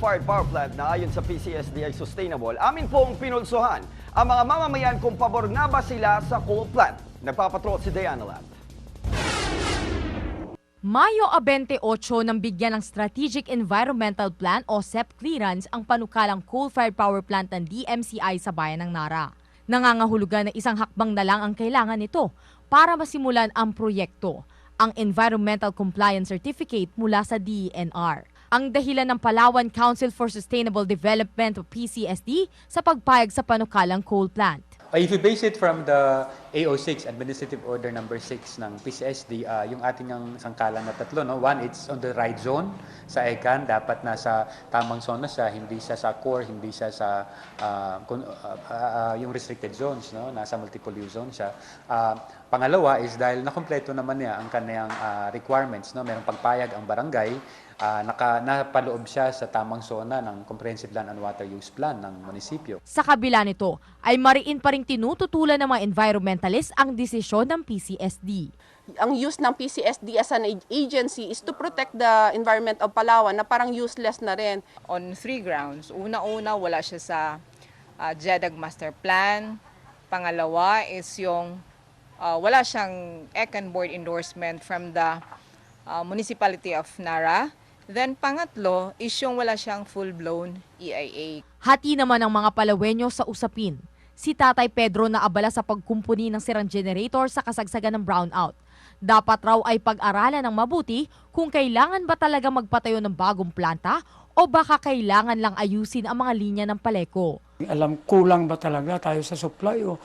coal-fired power plant na ayon sa PCSD ay sustainable, amin pong pinulsuhan ang mga mamamayan kung pabor na ba sila sa coal plant. Nagpapatrol si Diana Lat. Mayo 28 nang bigyan ng Strategic Environmental Plan o SEP clearance ang panukalang coal-fired power plant ng DMCI sa bayan ng Nara. Nangangahulugan na isang hakbang na lang ang kailangan nito para masimulan ang proyekto, ang Environmental Compliance Certificate mula sa DENR. Ang dahilan ng Palawan Council for Sustainable Development o PCSD sa pagpayag sa panukalang coal plant. Uh, If you base it from the AO6, Administrative Order Number 6 ng PCSD, uh, yung ating ang sangkalan na tatlo, no? one, it's on the right zone sa ECAN, dapat nasa tamang zona siya, hindi siya sa core, hindi siya sa uh, uh, uh, yung restricted zones, no? nasa multiple use zone siya. Uh, pangalawa is dahil nakompleto naman niya ang kanyang uh, requirements, no? merong pagpayag ang barangay, uh, naka, napaloob siya sa tamang zona ng Comprehensive Land and Water Use Plan ng munisipyo. Sa kabila nito, ay mariin pa rin tinututulan ng mga environmentalist ang desisyon ng PCSD. ang use ng PCSD as an ag- agency is to protect the environment of Palawan na parang useless na rin. on three grounds. Una-una, wala siya sa uh, JEDAG Master Plan. Pangalawa is yung uh, wala siyang ECAN Board endorsement from the uh, Municipality of Nara. Then pangatlo is yung wala siyang full-blown EIA. Hati naman ang mga palawenyo sa usapin. Si Tatay Pedro na abala sa pagkumpuni ng sirang generator sa kasagsagan ng brownout. Dapat raw ay pag-aralan ng mabuti kung kailangan ba talaga magpatayo ng bagong planta o baka kailangan lang ayusin ang mga linya ng paleko. Alam, kulang ba talaga tayo sa supply o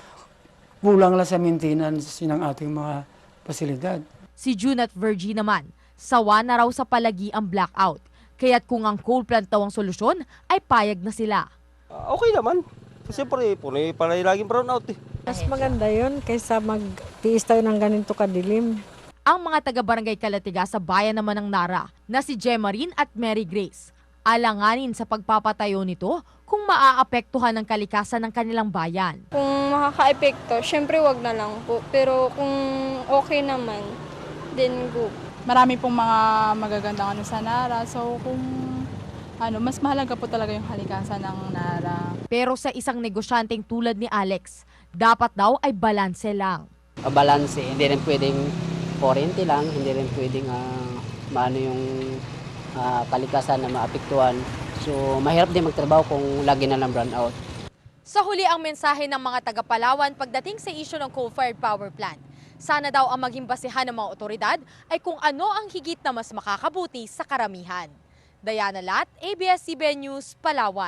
kulang lang sa maintenance ng ating mga pasilidad. Si June at Virgie naman, sawa na raw sa palagi ang blackout. Kaya't kung ang coal plant daw ang solusyon, ay payag na sila. Okay naman. Kasi pare, pare, pare laging brown out eh. Mas maganda yon kaysa magtiis tayo ng ganito kadilim. Ang mga taga-barangay Kalatiga sa bayan naman ng Nara na si Gemarin at Mary Grace. Alanganin sa pagpapatayo nito kung maaapektuhan ng kalikasan ng kanilang bayan. Kung makaka-epekto, syempre wag na lang po. Pero kung okay naman, then go. marami pong mga magagandang ano sa Nara. So kung ano, mas mahalaga po talaga yung halikasan ng Nara. Pero sa isang negosyanteng tulad ni Alex, dapat daw ay balanse lang. balanse. Hindi rin pwedeng 40 lang, hindi rin pwedeng ah, maano yung ah, kalikasan na maapektuhan. So, mahirap din magtrabaho kung lagi na lang brown out. Sa huli ang mensahe ng mga taga-Palawan pagdating sa isyu ng coal-fired power plant. Sana daw ang maging basihan ng mga otoridad ay kung ano ang higit na mas makakabuti sa karamihan. Diana Lat, ABS-CBN News, Palawan.